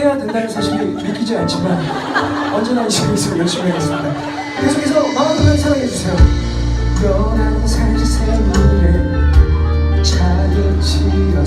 해야 된다는 사실이 믿기지 않지만 언제나 이 시간에 열심히 하겠습니다. 계속해서 마음을 사랑해주세요. 변한 살새 물에 차를 치렀어